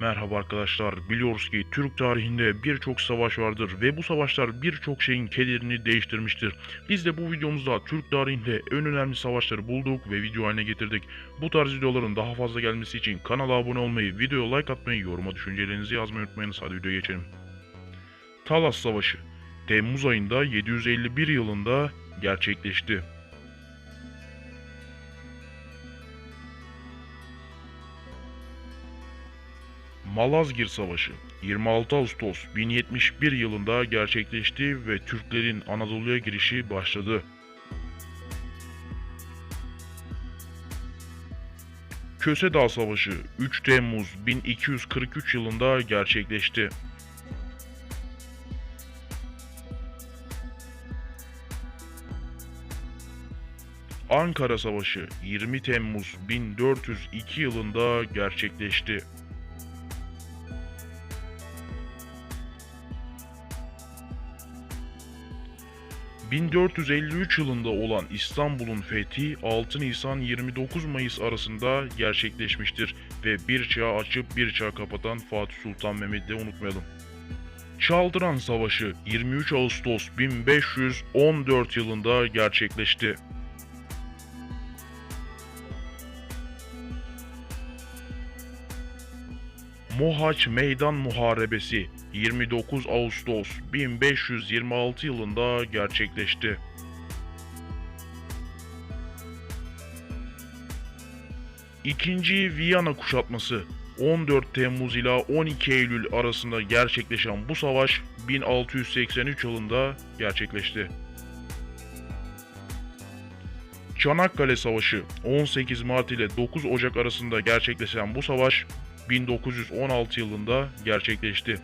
Merhaba arkadaşlar. Biliyoruz ki Türk tarihinde birçok savaş vardır ve bu savaşlar birçok şeyin kaderini değiştirmiştir. Biz de bu videomuzda Türk tarihinde en önemli savaşları bulduk ve video haline getirdik. Bu tarz videoların daha fazla gelmesi için kanala abone olmayı, videoya like atmayı, yoruma düşüncelerinizi yazmayı unutmayınız. Hadi videoya geçelim. Talas Savaşı Temmuz ayında 751 yılında gerçekleşti. Malazgirt Savaşı 26 Ağustos 1071 yılında gerçekleşti ve Türklerin Anadolu'ya girişi başladı. Köse Dağ Savaşı 3 Temmuz 1243 yılında gerçekleşti. Ankara Savaşı 20 Temmuz 1402 yılında gerçekleşti. ...1453 yılında olan İstanbul'un fethi 6 Nisan 29 Mayıs arasında gerçekleşmiştir ve bir çağ açıp bir çağ kapatan Fatih Sultan Mehmet'i de unutmayalım. Çaldıran Savaşı 23 Ağustos 1514 yılında gerçekleşti. Mohaç Meydan Muharebesi 29 Ağustos 1526 yılında gerçekleşti. İkinci Viyana kuşatması 14 Temmuz ila 12 Eylül arasında gerçekleşen bu savaş 1683 yılında gerçekleşti. Çanakkale Savaşı 18 Mart ile 9 Ocak arasında gerçekleşen bu savaş 1916 yılında gerçekleşti.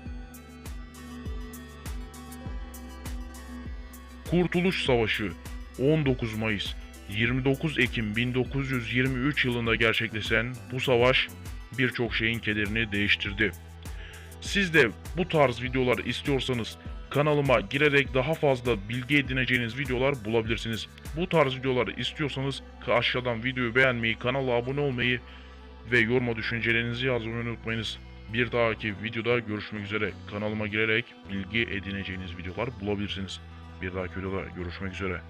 Kurtuluş Savaşı 19 Mayıs 29 Ekim 1923 yılında gerçekleşen bu savaş birçok şeyin kaderini değiştirdi. Siz de bu tarz videolar istiyorsanız kanalıma girerek daha fazla bilgi edineceğiniz videolar bulabilirsiniz. Bu tarz videoları istiyorsanız aşağıdan videoyu beğenmeyi, kanala abone olmayı ve yoruma düşüncelerinizi yazmayı unutmayınız. Bir dahaki videoda görüşmek üzere. Kanalıma girerek bilgi edineceğiniz videolar bulabilirsiniz. Bir dahaki videoda görüşmek üzere.